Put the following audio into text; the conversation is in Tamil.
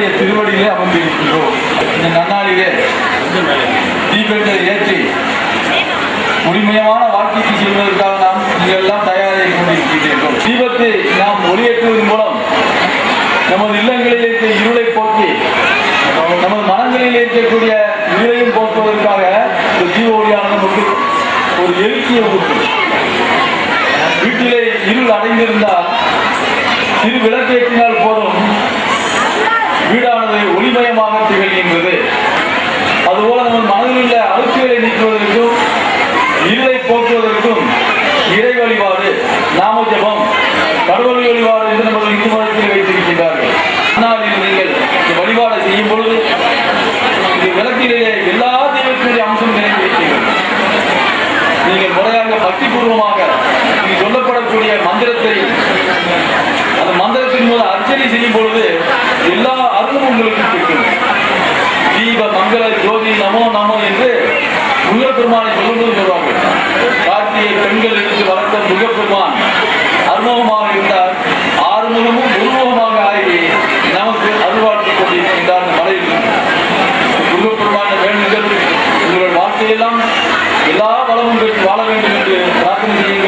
முருகனுடைய திருவடியிலே அமர்ந்திருக்கின்றோம் இந்த நன்னாளிலே தீபங்களை ஏற்றி உரிமையமான வாழ்க்கைக்கு செல்வதற்காக நாம் இதெல்லாம் தயாராகி கொண்டிருக்கின்றோம். தீபத்தை நாம் ஒளியேற்றுவதன் மூலம் நமது இல்லங்களில் இருக்க இருளை போக்கி நமது மனங்களில் இருக்கக்கூடிய இருளையும் போக்குவதற்காக இந்த தீப ஒளியானது ஒரு எழுச்சியை ஊட்டும். வீட்டிலே இருள் அடைந்திருந்தால் சிறு விளக்கேற்றினால் போதும். வீடானது ஒளிமயமாக திகழ்கின்றது அதுபோல நம்ம மனதில் உள்ள அழுக்குகளை நீக்குவதற்கும் இருளை போக்குவதற்கும் இறை வழிபாடு நாம ஜபம் கடவுள் வழிபாடு என்று நமது இந்து மதத்தில் வைத்திருக்கின்றார்கள். ஆனால் நீங்கள் இந்த வழிபாடை செய்யும் பொழுது இது விளக்கிலே எல்லா தெய்வத்தினுடைய அம்சம் நிறைந்திருக்கிறது நீங்கள் முறையாக பக்திபூர்வமாக மங்கள ஜோதி நமோ நமோ என்று முருகப்பெருமானை சொல்லும்போது சொல்வாங்க கார்த்திகை பெண்கள் எடுத்து வளர்த்த முருகப்பெருமான் அருமுகமாக இருந்தார். ஆறுமுகமும் குருமுகமாக ஆகி நமக்கு அருள்வாழ்த்து கொண்டிருக்கின்றார் அந்த மலையில். முருகப்பெருமான வேண்டுங்கள். உங்கள் வாழ்க்கையெல்லாம் எல்லா வளமும் பெற்று வாழ வேண்டும் என்று பிரார்த்தனை செய்ய